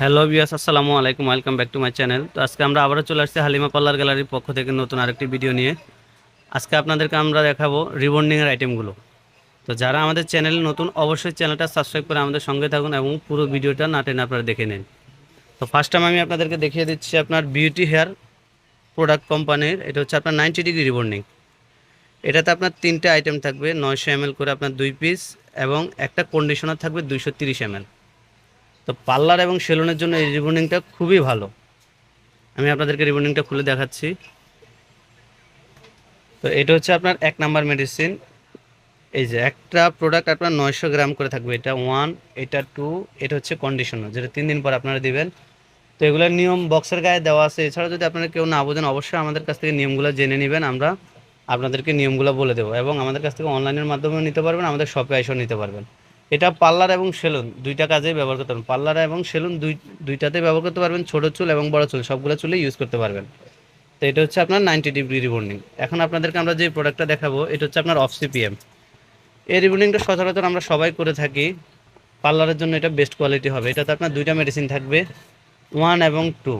Hello বিয়াস আসসালামু আলাইকুম, welcome back to my channel. তো আজকে আমরা আবারও চলে আসছি হালিমা পার্লার গ্যালারির পক্ষ থেকে নতুন আরেকটি ভিডিও নিয়ে। আজকে আপনাদেরকে আমরা দেখাবো রিবন্ডিংয়ের আইটেমগুলো তো যারা আমাদের চ্যানেলে নতুন, অবশ্যই চ্যানেলটা সাবস্ক্রাইব করে আমাদের সঙ্গে থাকুন এবং পুরো ভিডিওটা না টেনে আপনারা দেখে নিন। তো ফার্স্ট টাইম আমি আপনাদেরকে দেখিয়ে দিচ্ছি আপনার বিউটি হেয়ার প্রোডাক্ট কোম্পানির এটা হচ্ছে আপনার নাইনটি ডিগ্রি রিবন্ডিং এটাতে আপনার তিনটে আইটেম থাকবে, নয়শো এম করে আপনার দুই পিস এবং একটা কন্ডিশনার থাকবে দুইশো তিরিশ এম তো পার্লার এবং সেলুনের জন্য এই রিবন্ডিংটা খুবই ভালো। আমি আপনাদেরকে রিবনিংটা খুলে দেখাচ্ছি। তো এটা হচ্ছে আপনার এক নাম্বার মেডিসিন। এই যে একটা প্রোডাক্ট আপনার নয়শো গ্রাম করে থাকবে। এটা ওয়ান, এটা টু, এটা হচ্ছে কন্ডিশনার, যেটা তিন দিন পর আপনারা দিবেন। তো এগুলোর নিয়ম বক্সের গায়ে দেওয়া আছে। এছাড়া যদি আপনারা কেউ না বোঝেন, অবশ্যই আমাদের কাছ থেকে নিয়মগুলো জেনে নেবেন। আমরা আপনাদেরকে নিয়মগুলো বলে দেবো এবং আমাদের কাছ থেকে অনলাইনের মাধ্যমেও নিতে পারবেন, আমাদের শপে এসেও নিতে পারবেন। এটা পার্লার এবং সেলুন, দুইটা কাজেই ব্যবহার করতে পারবেন। পার্লার এবং সেলুন দুই দুইটাতে ব্যবহার করতে পারবেন, ছোটো চুল এবং বড় চুল, সবগুলো চুলে ইউজ করতে পারবেন। তো এটা হচ্ছে আপনার নাইনটি ডিগ্রি রিবন্ডিং এখন আপনাদেরকে আমরা যে প্রোডাক্টটা দেখাবো, এটা হচ্ছে আপনার অফ সিপিএম এই রিবন্ডিংটা সচরাচর আমরা সবাই করে থাকি। পার্লারের জন্য এটা বেস্ট কোয়ালিটি হবে। এটাতে আপনার দুইটা মেডিসিন থাকবে ওয়ান এবং টু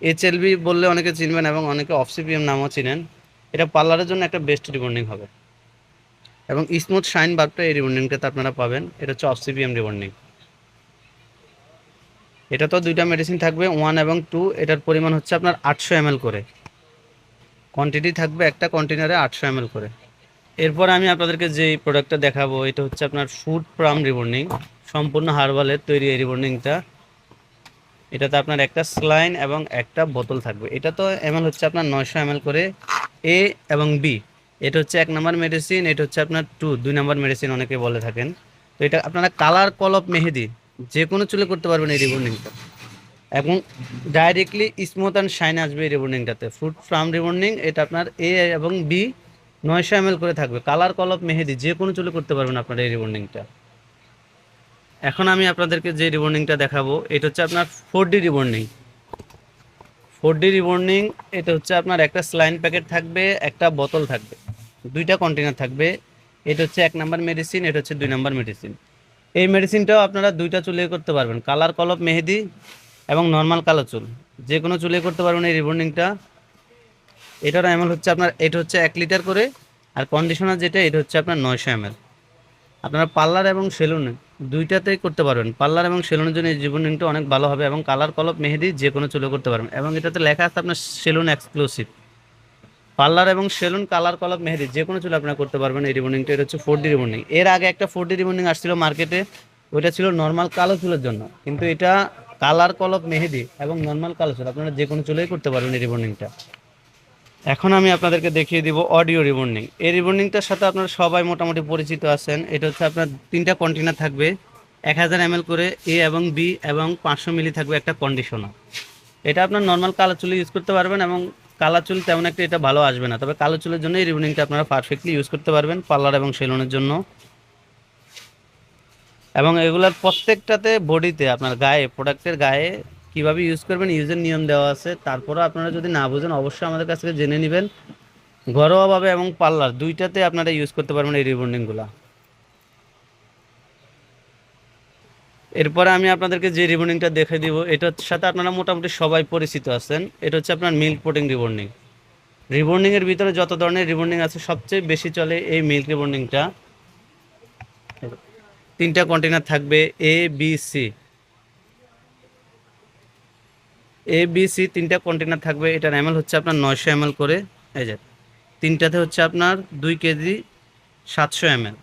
এইচএলবি বললে অনেকে চিনবেন এবং অনেকে অফ সিপিএম নামও চিনেন। এটা পার্লারের জন্য একটা বেস্ট রিবন্ডিং হবে। এবং স্মুথ শাইন বাল্বটা এই রিবন্ডিংটাতে আপনারা পাবেন। এটা হচ্ছে অফ সিপিএম রিবন্ডিং। এটা তো দুইটা মেডিসিন থাকবে ওয়ান এবং টু এটার পরিমাণ হচ্ছে আপনার আটশো এম করে। কোয়ান্টিটি থাকবে একটা কন্টেনারে আটশো এম করে। এরপর আমি আপনাদেরকে যে প্রোডাক্টটা দেখাবো, এটা হচ্ছে আপনার ফুড প্রাম রিবন্ডিং। সম্পূর্ণ হার্বালের তৈরি এই রিবন্ডিংটা। এটাতে আপনার একটা স্লাইন এবং একটা বোতল থাকবে। এটা তো এমএল হচ্ছে আপনার নয়শো এম করে এ এবং বি এটা হচ্ছে এক নাম্বার মেডিসিন এটা হচ্ছে আপনার টু দুই নাম্বার মেডিসিন অনেকে বলে থাকেন। তো এটা আপনারা কালার কলপ মেহেদি যে কোনো চুলে করতে পারবেন এই রিবন্ডিংটা এবং ডাইরেক্টলি স্মুথ অ্যান্ড শাইন আসবে এই রিবর্নিংটাতে ফ্রুট ফ্রাম রিবর্নিং এটা আপনার এ এবং বি নয়শো এম করে থাকবে। কালার কলপ মেহেদি যে কোনো চুলে করতে পারবেন আপনারা এই রিবর্নিংটা এখন আমি আপনাদেরকে যে রিবর্নিংটা দেখাবো, এটা হচ্ছে আপনার four D rebonding four D rebonding এটা হচ্ছে আপনার একটা স্লাইন প্যাকেট থাকবে, একটা বোতল থাকবে, দুইটা কন্টেনার থাকবে, এটা হচ্ছে এক নাম্বার মেডিসিন এটা হচ্ছে দুই নাম্বার মেডিসিন এই মেডিসিনটাও আপনারা দুইটা চুলে করতে পারবেন কালার কলপ, মেহেদি এবং নর্মাল কালো চুল। যে কোনো চুলে করতে পারবেন এই রিবর্নিংটা এটার এমএল হচ্ছে আপনার, এটা হচ্ছে এক লিটার করে, আর কন্ডিশনার যেটা, এটা হচ্ছে আপনার নয়শো এমএল আপনারা পার্লার এবং সেলুনে দুইটাতেই করতে পারবেন। পার্লার এবং সেলুনের জন্য এই রিবন্ডিংটা অনেক ভালো হবে এবং কালার কলপ মেহেদি যে কোনো চুলে করতে পারবেন। এবং এটাতে লেখা আছে আপনার সেলুন এক্সক্লুসিভ। পার্লার এবং সেলুন কালার কলপ মেহেদি যে কোনো চুলে আপনারা করতে পারবেন এই রিবন্ডিংটা এটা হচ্ছে ফোর ডি রিবন্ডিং এর আগে একটা ফোর ডি রিবন্ডিং আসছিল মার্কেটে। ওইটা ছিল নর্মাল কালো চুলের জন্য। কিন্তু এটা কালার কলপ মেহেদি এবং নর্মাল কালো চুল। আপনারা যে কোনো চুলেই করতে পারবেন এই রিবন্ডিংটা এখন আমি আপনাদেরকে দেখিয়ে দিব অডিও রিবন্ডিং এই রিবন্ডিংটার সাথে আপনারা সবাই মোটামুটি পরিচিত আছেন। এটা হচ্ছে আপনার তিনটা কন্টেনার থাকবে। এক হাজার এম করে এ এবং বি এবং পাঁচশো মিলি থাকবে একটা কন্ডিশনার এটা আপনার নর্মাল কালো চুলে ইউজ করতে পারবেন এবং কালো চুল তেমন একটা এটা ভালো আসবে না। তবে কালো চুলের জন্য এই রিবন্ডিংটা আপনারা পারফেক্টলি ইউজ করতে পারবেন পার্লার এবং সেলুনের জন্য। এবং এগুলার প্রত্যেকটাতে বডিতে আপনার গায়ে প্রোডাক্টের গায়ে কীভাবে ইউজ করবেন ইউজের নিয়ম দেওয়া আছে। তারপরে আপনারা যদি না বুঝেন, অবশ্যই আমাদের কাছ থেকে জেনে নেবেন। ঘরোয়াভাবে এবং পার্লার, দুইটাতে আপনারা ইউজ করতে পারবেন এই রিবন্ডিংগুলো এরপরে আমি আপনাদেরকে যে রিবন্ডিংটা দেখে দিব, এটার সাথে আপনারা মোটামুটি সবাই পরিচিত আছেন। এটা হচ্ছে আপনার মিল্ক পোটিং রিবন্ডিং। রিবন্ডিংয়ের ভিতরে যত ধরনের রিবন্ডিং আছে, সবচেয়ে বেশি চলে এই মিল্ক রিবন্ডিংটা। তিনটা কন্টেনার থাকবে A B C A B C তিনটা কন্টেনার থাকবে। এটার এমএল হচ্ছে আপনার নয়শো এমএল করে। এই যে, তিনটাতে হচ্ছে আপনার দুই কেজি সাতশো এমএল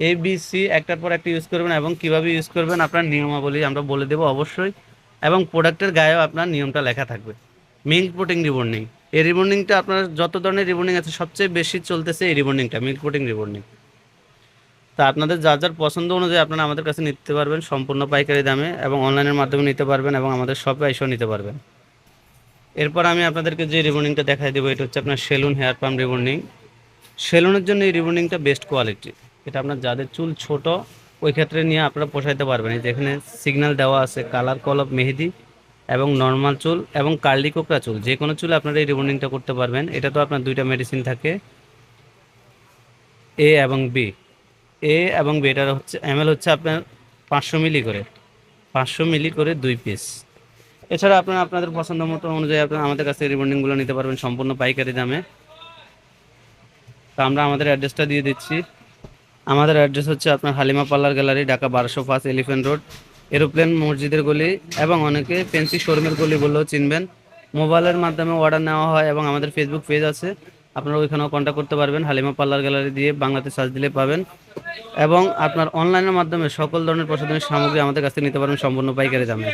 এ বি সি একটার পর একটা ইউজ করবেন এবং কীভাবে ইউজ করবেন আপনার নিয়মাবলী আমরা বলে দেবো অবশ্যই। এবং প্রোডাক্টের গায়েও আপনার নিয়মটা লেখা থাকবে। মিল্ক প্রোটিং রিবন্ডিং এই রিবন্ডিংটা আপনার যত ধরনের রিবন্ডিং আছে, সবচেয়ে বেশি চলতেছে এই রিবন্ডিংটা মিল্ক প্রোটিং রিবন্ডিং তা আপনাদের যার যার পছন্দ অনুযায়ী আপনারা আমাদের কাছে নিতে পারবেন সম্পূর্ণ পাইকারি দামে এবং অনলাইনের মাধ্যমে নিতে পারবেন এবং আমাদের শপে এসেও নিতে পারবেন। এরপর আমি আপনাদেরকে যে রিবন্ডিংটা দেখাই দেবো, এটা হচ্ছে আপনার সেলুন হেয়ার পাম্প রিবন্ডিং সেলুনের জন্য এই রিবন্ডিংটা বেস্ট কোয়ালিটি। এটা আপনার যাদের চুল ছোট, ওই ক্ষেত্রে নিয়ে আপনারা পোষাইতে পারবেন। যেখানে সিগন্যাল দেওয়া আছে কালার কলপ, মেহেদি এবং নর্মাল চুল এবং কার্লি কোকড়া চুল। যে কোনো চুলে আপনারা এই রিবন্ডিংটা করতে পারবেন। এটা তো আপনার দুইটা মেডিসিন থাকে এ এবং বি এ এবং বি এটার হচ্ছে এম হচ্ছে আপনার পাঁচশো মিলি করে। পাঁচশো মিলি করে দুই পিস এছাড়া আপনারা আপনাদের পছন্দ মতো অনুযায়ী আপনারা আমাদের কাছ রিবন্ডিংগুলো নিতে পারবেন সম্পূর্ণ পাইকারি দামে। তো আমরা আমাদের অ্যাড্রেসটা দিয়ে দিচ্ছি। আমাদের অ্যাড্রেস হচ্ছে আপনার হালিমা পার্লার গ্যালারি, ঢাকা বারোশো পাঁচ এলিফেন্ট রোড। এরোপ্লেন, মসজিদের গলি এবং অনেকে ফেন্সি শোরুমের গলি বললেও চিনবেন। মোবাইলের মাধ্যমে অর্ডার নেওয়া হয় এবং আমাদের ফেসবুক পেজ আছে। আপনারা ওইখানেও কন্ট্যাক্ট করতে পারবেন, হালিমা পার্লার গ্যালারি দিয়ে বাংলাতে সার্চ দিলে পাবেন। এবং আপনার অনলাইনের মাধ্যমে সকল ধরনের প্রসাদনের সামগ্রী আমাদের কাছ থেকে নিতে পারবেন সম্পূর্ণ পাইকারি দামে।